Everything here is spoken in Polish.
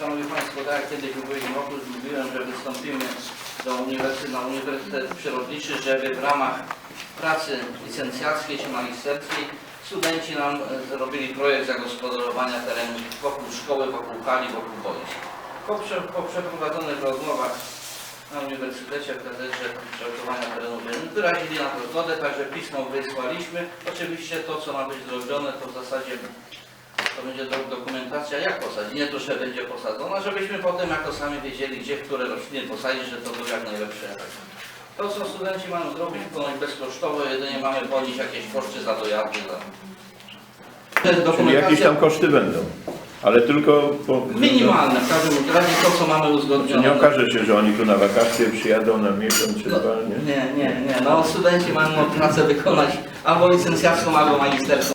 Szanowni Państwo, tak jak kiedyś w ubiegłym roku mówiłem, że wystąpimy do uniwersytetu, na Uniwersytet Przyrodniczy, żeby w ramach pracy licencjackiej czy magisterskiej studenci nam e, zrobili projekt zagospodarowania terenu wokół szkoły, wokół hali, wokół boisk. Po, po przeprowadzonych rozmowach na Uniwersytecie w Katedrze Kształtowania Terenu wyrazili na to zgodę, także pismo wysłaliśmy. Oczywiście to, co ma być zrobione, to w zasadzie to będzie do, dokumentacja, jak posadzić. Nie to, że będzie posadzona, żebyśmy potem jako sami wiedzieli, gdzie, które rośliny posadzić, że to był jak najlepszy efekt. To, co studenci mają zrobić, ponoć bezkosztowo, jedynie mamy ponieść jakieś koszty za dojazdy. Za... Czyli jakieś tam koszty będą. Ale tylko po... minimalne, w każdym razie to, co mamy Czy uzgodnione. nie okaże się, że oni tu na wakacje przyjadą na miesiąc czy No, dwa, nie? nie, nie, nie. No studenci mają pracę wykonać albo licencjacką, albo magisterską.